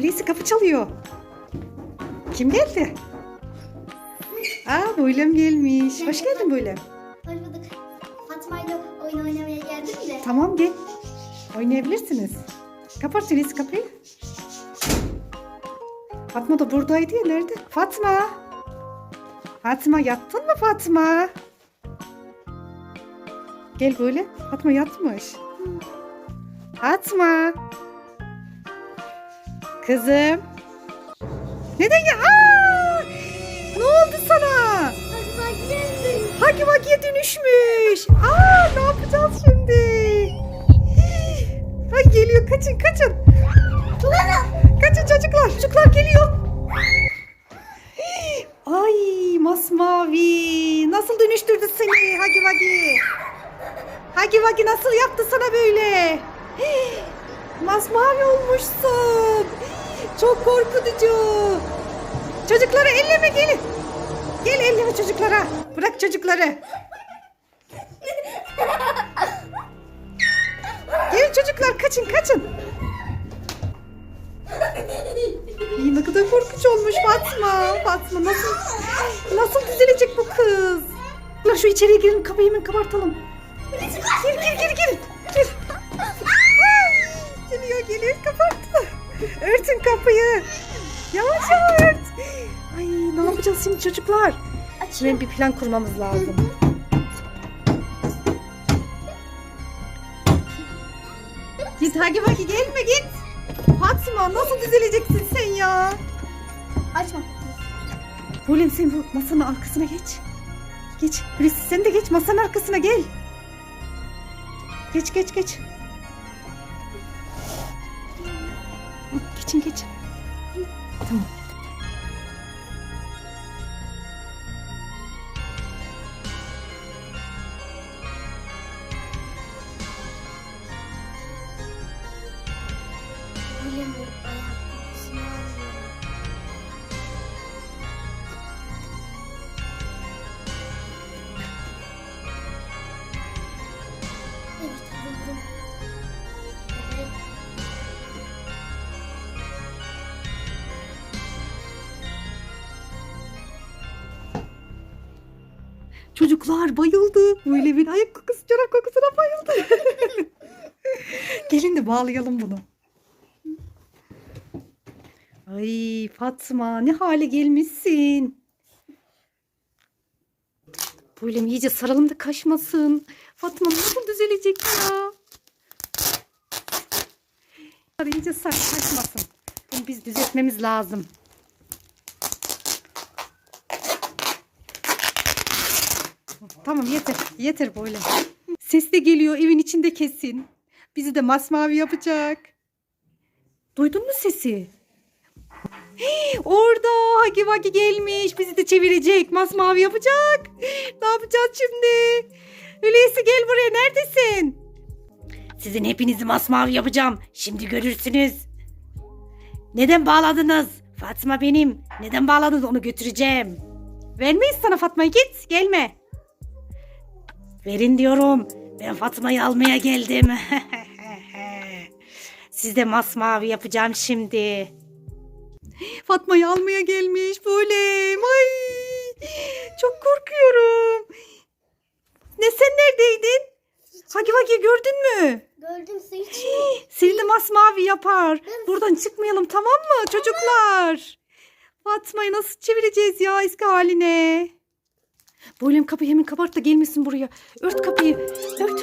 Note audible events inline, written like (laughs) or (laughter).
Hulusi kapı çalıyor. Kim geldi? Aa Buylem gelmiş. Hoş geldin Buylem. Hoş bulduk. Fatma ile oyun oynamaya geldim de. Tamam gel. Oynayabilirsiniz. Kapat Hulusi kapıyı. Fatma da buradaydı ya. Nerede? Fatma. Fatma yattın mı Fatma? Gel böyle. Fatma yatmış. Fatma. Kızım. Neden ya? Aa! Ne oldu sana? Hagi Vagi'ye dönüşmüş. Aa ne yapacağız şimdi? Ay geliyor kaçın kaçın. Kaçın çocuklar. Çocuklar geliyor. Ay masmavi. Nasıl dönüştürdü seni Hagi Vagi? Hagi Vagi nasıl yaptı sana böyle? Masmavi olmuşsun. Çok korkutucu. Çocukları elleme gelin. Gel elleme çocuklara. Bırak çocukları. Gelin çocuklar kaçın kaçın. İyi ne kadar korkunç olmuş Fatma. Fatma nasıl nasıl düzelecek bu kız? La şu içeriye girin kapıyı hemen kapatalım. Gir gir gir gir. Gir. Geliyor geliyor kapattı. Örtün kapıyı. Yavaş yavaş ört. Ay ne yapacağız şimdi çocuklar? Hemen bir plan kurmamız lazım. Git Hagi Vagi gelme git. Fatma nasıl düzeleceksin sen ya? Açma. Bulem sen bu masanın arkasına geç. Geç. Hulusi sen de geç masanın arkasına gel. Geç geç geç. 사진 괜찮. 응. William will buy a box now. Çocuklar bayıldı. Bir ayak kokusu, çorap kokusuna bayıldı. (laughs) Gelin de bağlayalım bunu. Ay Fatma ne hale gelmişsin. Böyle iyice saralım da kaşmasın. Fatma nasıl düzelecek ya? İyice sar kaşmasın. Bunu biz düzeltmemiz lazım. Tamam yeter. Yeter böyle. Ses de geliyor evin içinde kesin. Bizi de masmavi yapacak. Duydun mu sesi? Hey, orada Hagi Vagi gelmiş. Bizi de çevirecek. Masmavi yapacak. Ne yapacağız şimdi? Hulusi gel buraya. Neredesin? Sizin hepinizi masmavi yapacağım. Şimdi görürsünüz. Neden bağladınız? Fatma benim. Neden bağladınız onu götüreceğim. Vermeyiz sana Fatma'yı git. Gelme. Verin diyorum. Ben Fatma'yı almaya geldim. (laughs) Size masmavi yapacağım şimdi. Fatma'yı almaya gelmiş böyle. Ay, çok korkuyorum. Ne sen neredeydin? Hagi Vagi gördün mü? Gördüm su (gasps) içmiyor. Seni de masmavi yapar. Buradan çıkmayalım tamam mı çocuklar? Fatma'yı nasıl çevireceğiz ya eski haline? Boylem kapıyı hemen kapart da gelmesin buraya. Ört kapıyı. Ört